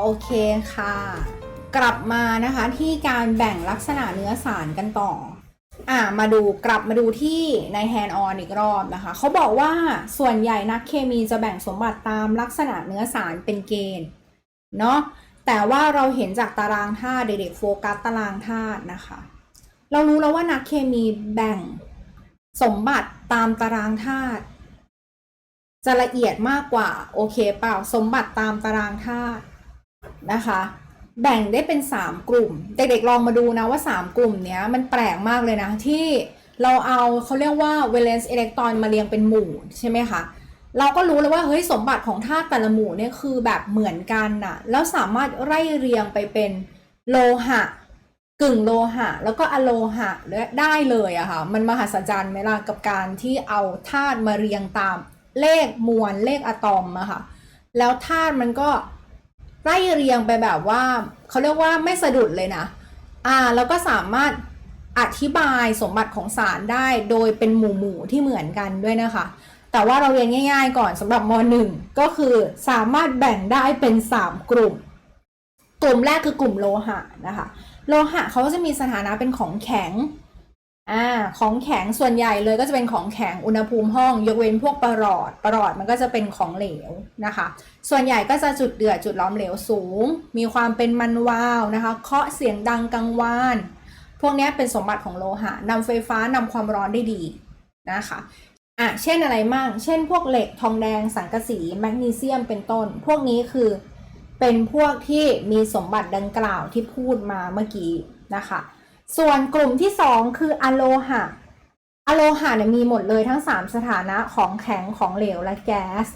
โอเคค่ะ กลับมานะคะที่การแบ่งลักษณะเนื้อสารกันต่ออ่ามาดูกลับมาดูที่ใน hand on อีกรอบนะคะเขาบอกว่าส่วนใหญ่นักเคมีจะแบ่งสมบัติตามลักษณะเนื้อสารเป็นเกณฑ์เนาะแต่ว่าเราเห็นจากตารางธาตุเด็กๆโฟกัสตารางธาตุนะคะ เรารู้แล้วว่านักเคมีแบ่งสมบัติตามตารางธาตุจะละเอียดมากกว่าโอเคเปล่าสมบัติตามตารางธาตุ นะคะ แบ่งได้เป็น 3 กลุ่ม เด็กๆลองมาดูนะว่า 3 กลุ่มเนี้ยมันแปลกมากเลยนะ ที่เราเอาเขาเรียกว่า valence electron มาเรียงเป็นหมู่ใช่ไหมคะเราก็รู้แล้วว่าเฮ้ยสมบัติของธาตุแต่ละหมู่เนี่ยคือแบบเหมือนกันน่ะแล้วสามารถไล่เรียงไปเป็นโลหะ กึ่งโลหะ แล้วก็อะโลหะได้เลยอะค่ะมันมหัศจรรย์ไหมล่ะกับการที่เอาธาตุมาเรียงตามเลขมวลเลขอะตอมอะค่ะแล้วธาตุมันก็ ไล่เรียงไปแบบว่าเขาเรียกว่าไม่สะดุดเลยนะ อ่าแล้วก็สามารถอธิบายสมบัติของสารได้โดยเป็นหมู่หมู่ๆที่เหมือนกันด้วยนะคะ แต่ว่าเราเรียนง่าย ๆ ก่อนสำหรับม .1 ก็คือสามารถแบ่งได้เป็น 3 กลุ่ม กลุ่มแรกคือกลุ่มโลหะนะคะ โลหะเขาก็จะมีสถานะเป็นของแข็ง อ่าของแข็งส่วนใหญ่เลยก็จะเป็นของแข็งอุณหภูมิห้อง ยกเว้นพวกประหลอดประหลอดมันก็จะเป็นของเหลวนะคะ ส่วนใหญ่ก็จะจุดเดือดจุดล้อมเหลวสูง มีความเป็นมันวาวนะคะเคาะเสียงดังกังวาน พวกนี้เป็นสมบัติของโลหะนำไฟฟ้านำความร้อนได้ดีนะคะอะเช่นอะไรมั่ง เช่นพวกเหล็กทองแดงสังกะสีแมกนีเซียมเป็นต้น พวกนี้คือเป็นพวกที่มีสมบัติดังกล่าวที่พูดมาเมื่อกี้นะคะ ส่วนกลุ่มที่ 2 คืออะโลหะอะโลหะเนี่ยมีหมดเลยทั้ง 3 สถานะของแข็งของเหลวและแก๊ส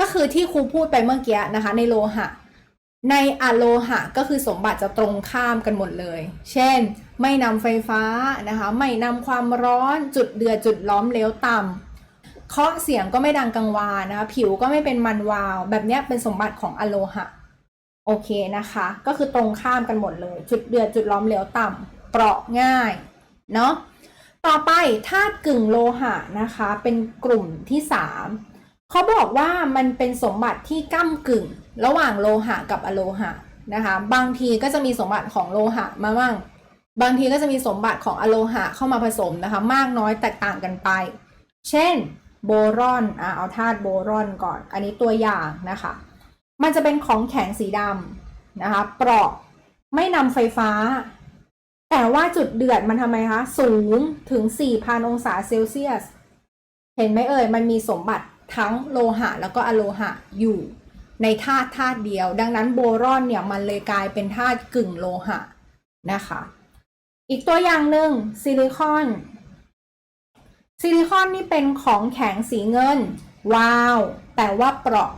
ก็คือที่ครูพูดไปเมื่อกี้นะคะ ในโลหะ ในอะโลหะก็คือสมบัติจะตรงข้ามกันหมดเลย เช่น ไม่นำไฟฟ้านะคะไม่นำความร้อนจุดเดือดจุดล้อมเหลวต่ำเคาะเสียงก็ไม่ดังกังวานนะคะผิวก็ไม่เป็นมันวาว แบบนี้เป็นสมบัติของอะโลหะโอเคนะคะ ก็คือตรงข้ามกันหมดเลย จุดเดือดจุดล้อมเหลวต่ำ เปราะง่ายเนาะต่อไปธาตุกึ่งโลหะนะคะเป็นกลุ่มที่ 3เขาบอกว่ามันเป็นสมบัติที่ก้ากึ่งระหว่างโลหะกับอะโลหะนะคะบางทีก็จะมีสมบัติของโลหะมาบ้างบางทีก็จะมีสมบัติของอะโลหะเข้ามาผสมนะคะมากน้อยแตกต่างกันไป เช่นโบรอนอะเอาธาตุโบรอนก่อน อันนี้ตัวอย่างนะคะ มันจะเป็นของแข็งสีดำนะคะ เปราะไม่นำไฟฟ้า แต่ว่าจุดเดือดมันทำไมคะ สูงถึง 4,000 องศาเซลเซียส เห็นไหมเอ่ย มันมีสมบัติทั้งโลหะแล้วก็อะโลหะอยู่ในธาตุธาตุเดียว ดังนั้นโบรอนเนี่ยมันเลยกลายเป็นธาตุกึ่งโลหะนะคะ อีกตัวอย่างหนึ่งซิลิคอนซิลิคอนนี่เป็นของแข็งสีเงิน วาว แต่ว่าเปราะ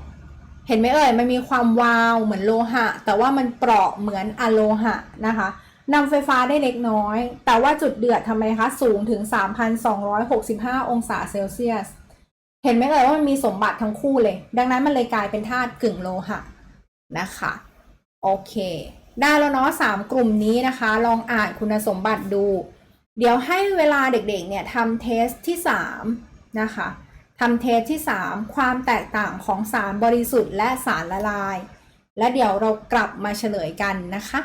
เห็นไหมเอ่ย มันมีความวาวเหมือนโลหะ แต่ว่ามันเปราะเหมือนอะโลหะนะคะ นำไฟฟ้าได้เล็กน้อย แต่ว่าจุดเดือดทำไมคะสูงถึง 3,265 องศาเซลเซียส เห็นไหมเอ่ยว่ามันมีสมบัติทั้งคู่เลย ดังนั้นมันเลยกลายเป็นธาตุกึ่งโลหะนะคะ โอเค ได้แล้วเนาะสามกลุ่มนี้นะคะ ลองอ่านคุณสมบัติดู เดี๋ยวให้เวลาเด็กๆเนี่ยทำเทสที่ 3 นะคะทำเทสที่ 3 ความแตกต่างของสารบริสุทธิ์และสารละลาย และเดี๋ยวเรากลับมาเฉลยกันนะคะ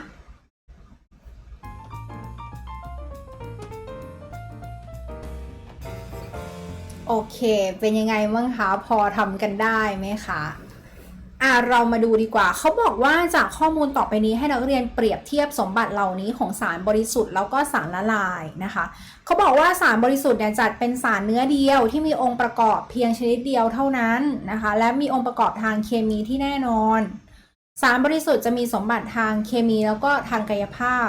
โอเค เป็นยังไงบ้างคะ พอทำกันได้ไหมคะอะเรามาดูดีกว่า เขาบอกว่าจากข้อมูลต่อไปนี้ให้นักเรียนเปรียบเทียบสมบัติเหล่านี้ของสารบริสุทธิ์แล้วก็สารละลายนะคะ เขาบอกว่าสารบริสุทธิ์เนี่ยจัดเป็นสารเนื้อเดียวที่มีองค์ประกอบเพียงชนิดเดียวเท่านั้นนะคะ และมีองค์ประกอบทางเคมีที่แน่นอน สารบริสุทธิ์จะมีสมบัติทางเคมีแล้วก็ทางกายภาพ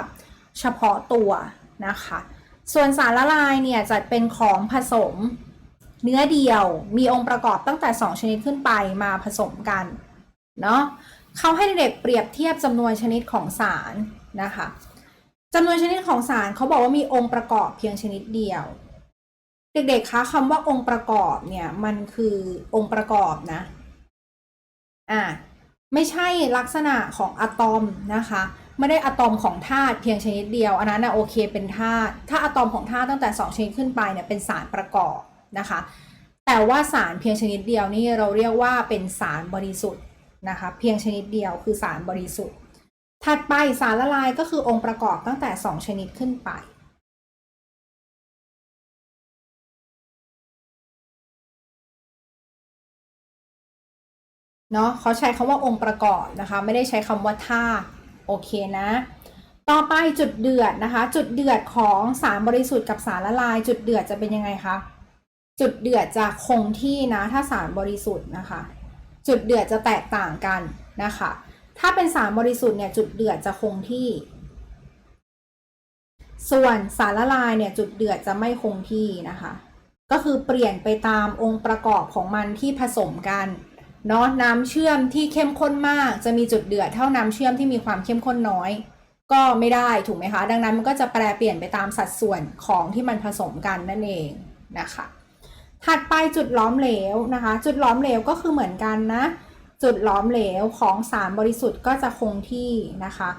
เฉพาะตัวนะคะ ส่วนสารละลายเนี่ยจัดเป็นของผสม เนื้อเดียวมีองค์ประกอบตั้งแต่ 2 ชนิดขึ้นไปมาผสมกันเนาะเขาให้เด็กเปรียบเทียบจำนวนชนิดของสารนะคะจำนวนชนิดของสารเขาบอกว่ามีองค์ประกอบเพียงชนิดเดียว เด็กๆคะคำว่าองค์ประกอบเนี่ยมันคือองค์ประกอบนะอะไม่ใช่ลักษณะของอะตอมนะคะไม่ได้อะตอมของธาตุเพียงชนิดเดียว อันนั้นนะโอเคเป็นธาตุถ้าอะตอมของธาตุตั้งแต่ 2 ชนิดขึ้นไปเนี่ยเป็นสารประกอบ นะคะ แต่ว่าสารเพียงชนิดเดียวนี่เราเรียกว่าเป็นสารบริสุทธิ์นะคะ เพียงชนิดเดียวคือสารบริสุทธิ์ ถัดไปสารละลายก็คือองค์ประกอบตั้งแต่ 2 ชนิดขึ้นไปเนาะเขาใช้คำว่าองค์ประกอบนะคะ ไม่ได้ใช้คำว่าธาตุโอเคนะ ต่อไปจุดเดือดนะคะ จุดเดือดของสารบริสุทธิ์กับสารละลาย จุดเดือดจะเป็นยังไงคะ จุดเดือดจะคงที่นะถ้าสารบริสุทธิ์นะคะ จุดเดือดจะแตกต่างกันนะคะ ถ้าเป็นสารบริสุทธิ์เนี่ยจุดเดือดจะคงที่ ส่วนสารละลายเนี่ยจุดเดือดจะไม่คงที่นะคะ ก็คือเปลี่ยนไปตามองค์ประกอบของมันที่ผสมกันเนาะน้ำเชื่อมที่เข้มข้นมากจะมีจุดเดือดเท่าน้ำเชื่อมที่มีความเข้มข้นน้อย ก็ไม่ได้ถูกไหมคะ ดังนั้นมันก็จะแปลเปลี่ยนไปตามสัดส่วนของที่มันผสมกันนั่นเองนะคะ ถัดไปจุดล้อมเหลวนะคะ จุดล้อมเหลวก็คือเหมือนกันนะ จุดล้อมเหลวของสารบริสุทธิ์ก็จะคงที่นะคะ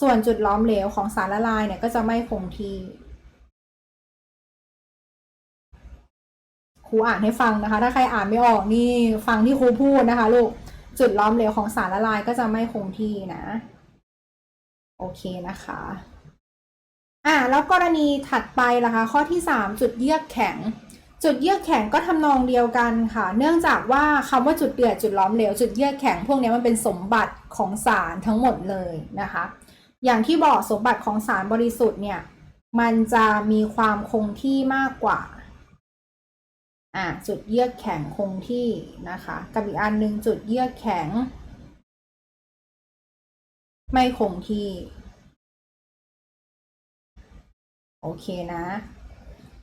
ส่วนจุดล้อมเหลวของสารละลายเนี่ยก็จะไม่คงที่ครูอ่านให้ฟังนะคะ ถ้าใครอ่านไม่ออกนี่ฟังที่ครูพูดนะคะลูกจุดล้อมเหลวของสารละลายก็จะไม่คงที่นะโอเคนะคะอ่าแล้วกรณีถัดไปล่ะคะ ข้อที่ 3 จุดเยือกแข็ง จุดเยือกแข็งก็ทำนองเดียวกันค่ะ เนื่องจากว่าคำว่าจุดเดือดจุดล้อมเหลวจุดเยือกแข็งพวกนี้มันเป็นสมบัติของสารทั้งหมดเลยนะคะ อย่างที่บอกสมบัติของสารบริสุทธิ์เนี่ยมันจะมีความคงที่มากกว่าอ่าจุดเยือกแข็งคงที่นะคะกับอีกอันหนึ่งจุดเยือกแข็ง ไม่คงที่ โอเคนะ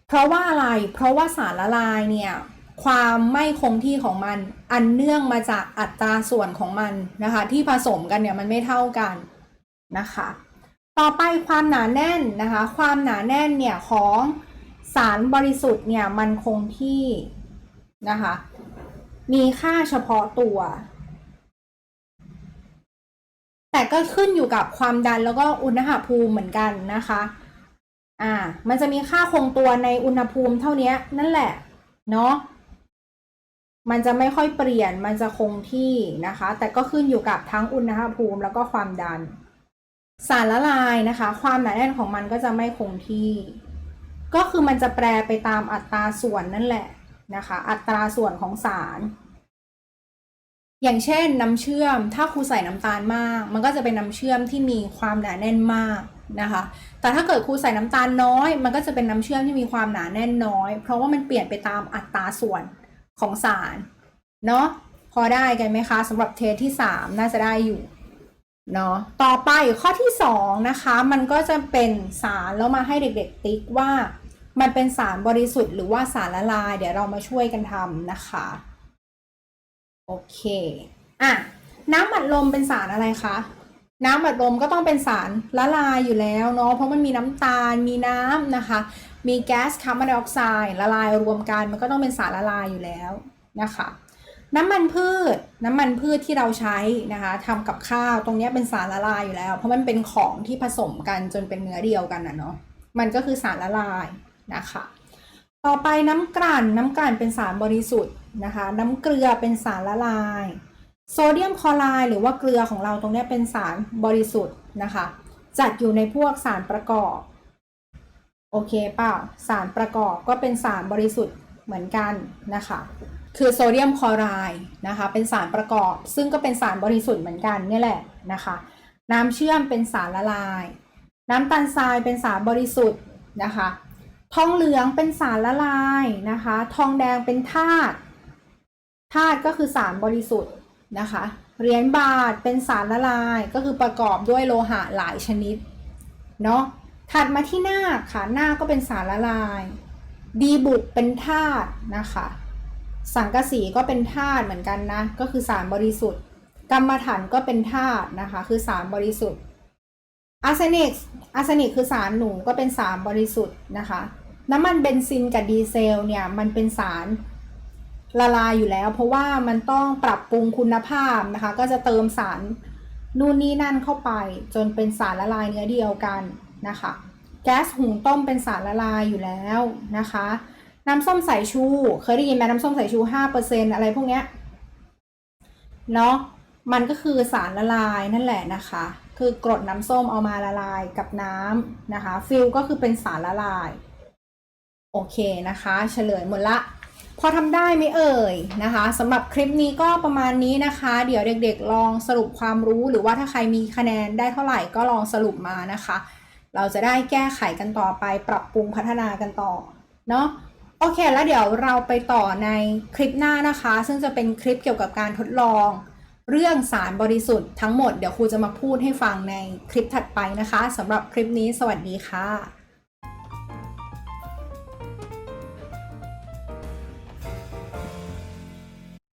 เพราะว่าอะไร เพราะว่าสารละลายเนี่ยความไม่คงที่ของมันอันเนื่องมาจากอัตราส่วนของมันนะคะ ที่ผสมกันเนี่ยมันไม่เท่ากันนะคะ ต่อไปความหนาแน่นนะคะ ความหนาแน่นเนี่ยของสารบริสุทธิ์เนี่ยมันคงที่นะคะ มีค่าเฉพาะตัว แต่ก็ขึ้นอยู่กับความดันแล้วก็อุณหภูมิเหมือนกันนะคะ อ่า มันจะมีค่าคงตัวในอุณหภูมิเท่านี้นั่นแหละ เนาะมันจะไม่ค่อยเปลี่ยน มันจะคงที่นะคะ แต่ก็ขึ้นอยู่กับทั้งอุณหภูมิแล้วก็ความดัน สารละลายนะคะ ความหนาแน่นของมันก็จะไม่คงที่ ก็คือมันจะแปรไปตามอัตราส่วนนั่นแหละนะคะ อัตราส่วนของสาร อย่างเช่นน้ำเชื่อม ถ้าครูใส่น้ำตาลมาก มันก็จะเป็นน้ำเชื่อมที่มีความหนาแน่นมาก นะคะ แต่ถ้าเกิดครูใส่น้ำตาลน้อย มันก็จะเป็นน้ำเชื่อมที่มีความหนาแน่นน้อย เพราะว่ามันเปลี่ยนไปตามอัตราส่วนของสารเนาะพอได้กันไหมคะสำหรับเทสที่ 3 น่าจะได้อยู่เนาะต่อไปข้อที่ 2 นะคะ มันก็จะเป็นสารแล้วมาให้เด็กๆ ติ๊กว่า มันเป็นสารบริสุทธิ์หรือว่าสารละลาย เดี๋ยวเรามาช่วยกันทำนะคะโอเคอะน้ำอัดลมเป็นสารอะไรคะ น้ำอัดลมก็ต้องเป็นสารละลายอยู่แล้วเนาะเพราะมันมีน้ำตาลมีน้ำนะคะ มีแก๊สคาร์บอนไดออกไซด์ละลายรวมกันมันก็ต้องเป็นสารละลายอยู่แล้วนะคะน้ำมันพืชน้ำมันพืชที่เราใช้นะคะทำกับข้าวตรงนี้เป็นสารละลายอยู่แล้ว เพราะมันเป็นของที่ผสมกันจนเป็นเนื้อเดียวกันนะเนาะมันก็คือสารละลายนะคะ ต่อไปน้ำกลั่นน้ำกลั่นเป็นสารบริสุทธิ์นะคะ น้ำเกลือเป็นสารละลาย โซเดียมคลอไรด์หรือว่าเกลือของเราตรงนี้เป็นสารบริสุทธิ์นะคะ จัดอยู่ในพวกสารประกอบ โอเคเปล่าสารประกอบก็เป็นสารบริสุทธิ์เหมือนกันนะคะ คือโซเดียมคลอไรด์นะคะ เป็นสารประกอบ ซึ่งก็เป็นสารบริสุทธิ์เหมือนกันนี่แหละนะคะ น้ำเชื่อมเป็นสารละลาย น้ำตาลทรายเป็นสารบริสุทธิ์นะคะ ทองเหลืองเป็นสารละลายนะคะ ทองแดงเป็นธาตุธาตุก็คือสารบริสุทธิ์ นะคะ เหรียญบาทเป็นสารละลายก็คือประกอบด้วยโลหะหลายชนิดเนาะถัดมาที่หน้าค่ะหน้าก็เป็นสารละลาย ดีบุกเป็นธาตุนะคะ สังกะสีก็เป็นธาตุเหมือนกันนะ ก็คือสารบริสุทธิ์ กรรมฐานก็เป็นธาตุนะคะ คือสารบริสุทธิ์อาร์เซนิกอาร์เซนิกคือสารหนูก็เป็นสารบริสุทธิ์นะคะ น้ำมันเบนซินกับดีเซลเนี่ยมันเป็นสาร ละลายอยู่แล้ว เพราะว่ามันต้องปรับปรุงคุณภาพนะคะ ก็จะเติมสารนู่นนี่นั่นเข้าไป จนเป็นสารละลายเนื้อเดียวกันนะคะ แก๊สหุงต้มเป็นสารละลายอยู่แล้วนะคะ น้ำส้มสายชู เคยได้ยินไหมน้ำส้มสายชูห้าเปอร์เซ็นอะไรพวกเนี้ยเนาะมันก็คือสารละลายนั่นแหละนะคะ คือกรดน้ำส้มเอามาละลายกับน้ำนะคะฟิลก็คือเป็นสารละลาย โอเคนะคะ เฉลยหมดละ พอทำได้ไหมเอ่ยนะคะสำหรับคลิปนี้ก็ประมาณนี้นะคะ เดี๋ยวเด็กๆ ลองสรุปความรู้หรือว่าถ้าใครมีคะแนนได้เท่าไหร่ก็ลองสรุปมานะคะ เราจะได้แก้ไขกันต่อไปปรับปรุงพัฒนากันต่อเนาะโอเค แล้วเดี๋ยวเราไปต่อในคลิปหน้านะคะ ซึ่งจะเป็นคลิปเกี่ยวกับการทดลอง เรื่องสารบริสุทธิ์ทั้งหมดเดี๋ยวครูจะมาพูดให้ฟังในคลิปถัดไปนะคะสำหรับคลิปนี้สวัสดีค่ะ